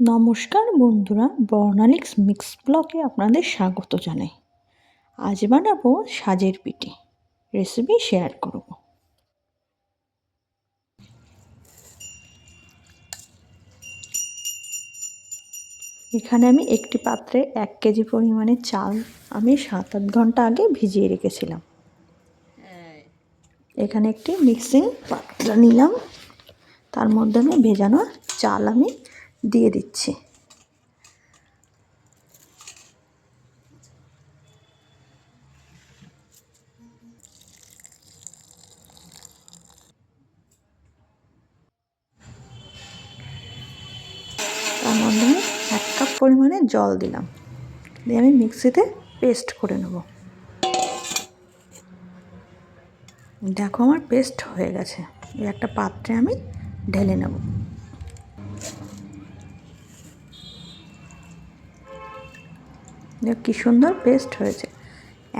নমস্কার বন্ধুরা, বর্ণালিক্স মিক্স ব্লকে আপনাদের স্বাগত জানাই। আজ বানাবো সাজের পিঠে। রেসিপি শেয়ার করব। এখানে আমি একটি পাত্রে এক কেজি পরিমাণে চাল আমি সাত আট ঘণ্টা আগে ভিজিয়ে রেখেছিলাম। এখানে একটি মিক্সিং পাত্র নিলাম। তার মধ্যে আমি ভেজানো চাল আমি দিয়ে দিচ্ছি। তার মধ্যে আমি এক কাপ পরিমাণে জল দিলাম। দিয়ে আমি মিক্সিতে পেস্ট করে নেব। দেখো আমার পেস্ট হয়ে গেছে। একটা পাত্রে আমি ঢেলে নেব। কি সুন্দর পেস্ট হয়েছে।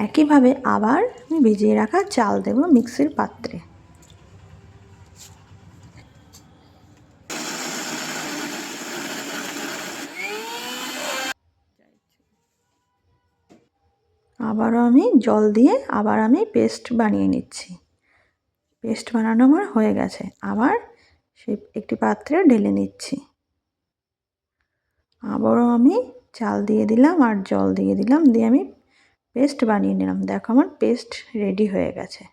একইভাবে আবার আমি ভিজিয়ে রাখা চাল দেব মিক্সির পাত্রে। আবারও আমি জল দিয়ে আবার আমি পেস্ট বানিয়ে নিচ্ছি। পেস্ট বানানো আমার হয়ে গেছে। আবার সেই একটি পাত্রে ঢেলে নিচ্ছি। আবারও আমি চাল দিয়ে দিলাম আর জল দিয়ে দিলাম। দিয়ে আমি পেস্ট বানিয়ে নিলাম। দেখো আমার পেস্ট রেডি হয়ে গেছে।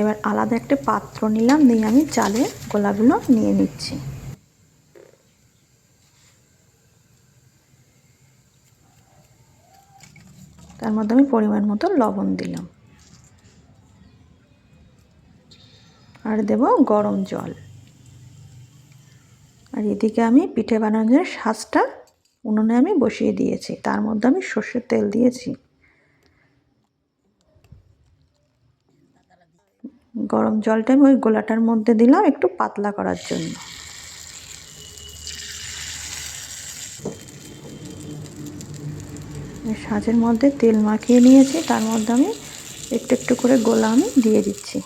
এবার আলাদা একটা পাত্র নিলাম। দিয়ে আমি চালের গোলাগুলো নিয়ে নিচ্ছি। তার মধ্যে আমি পরিমাণ মতো লবণ দিলাম। আর দেব গরম জল। আর এদিকে আমি পিঠে বানানোর শ্বাসটা উনুনে আমি বসিয়ে দিয়েছি। তার মধ্যে আমি সর্ষের তেল দিয়েছি। গরম জলটা আমি ওই গোলাটার মধ্যে দিলাম একটু পাতলা করার জন্য। সাজের মধ্যে তেল মাখিয়ে নিয়েছি, তার মধ্যে আমি একটু একটু করে গোলা আমি দিয়ে দিচ্ছি।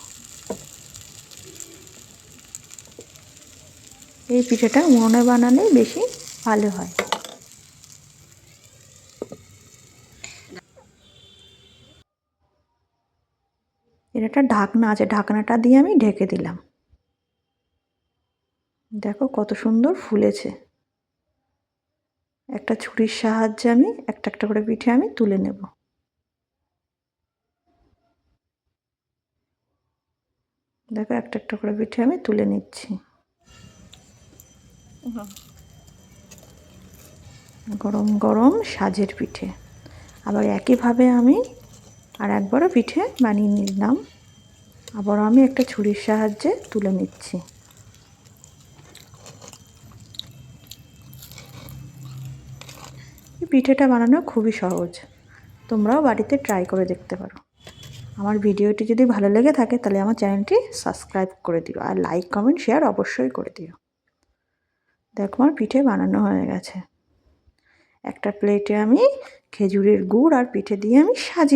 এই পিঠেটা উনুনে বানালে বেশি ভালো হয়। এর একটা ঢাকনা আছে, ঢাকনাটা দিয়ে আমি ঢেকে দিলাম। দেখো কত সুন্দর ফুলেছে। একটা ছুরির সাহায্যে আমি একটা একটা করে পিঠে আমি তুলে নেব। দেখো, একটা একটা করে পিঠে আমি তুলে নিচ্ছি। গরম গরম সাজের পিঠে। আবার একইভাবে আমি আর একবারও পিঠে বানিয়ে নিলাম। আবার আমি একটা ছুরির সাহায্যে তুলে নিচ্ছি। পিঠেটা বানানো খুবই সহজ। তোমরাও বাড়িতে ট্রাই করে দেখতে পারো। আমার ভিডিওটি যদি ভালো লেগে থাকে, তাহলে আমার চ্যানেলটি সাবস্ক্রাইব করে দিও আর লাইক কমেন্ট শেয়ার অবশ্যই করে দিও। দেখো আমার পিঠে বানানো হয়ে গেছে। একটা প্লেটে আমি খেজুরের গুড় আর পিঠে দিয়ে আমি সাজিয়ে